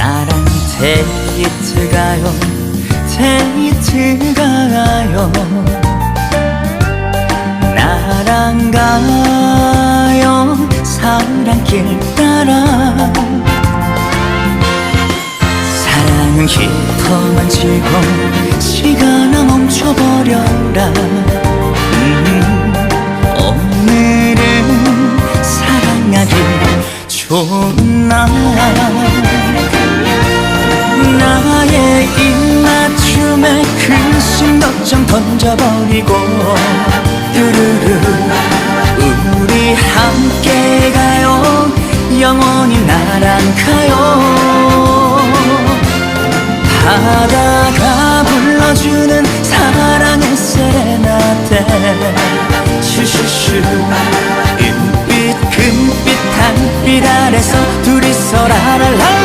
나랑 데이트 가요 데이트 가요. 나랑 가요 사랑길 따라. 사랑은 깃터만 지고 시간아 멈춰버려라. 음, 오늘은 사랑하기 좋은 날 던져버리고 뚜루루 우리 함께 가요. 영원히 나랑 가요. 바다가 불러주는 사랑의 세레나데 슈슈슈 은빛 금빛 달빛 아래서 둘이서 라랄랄라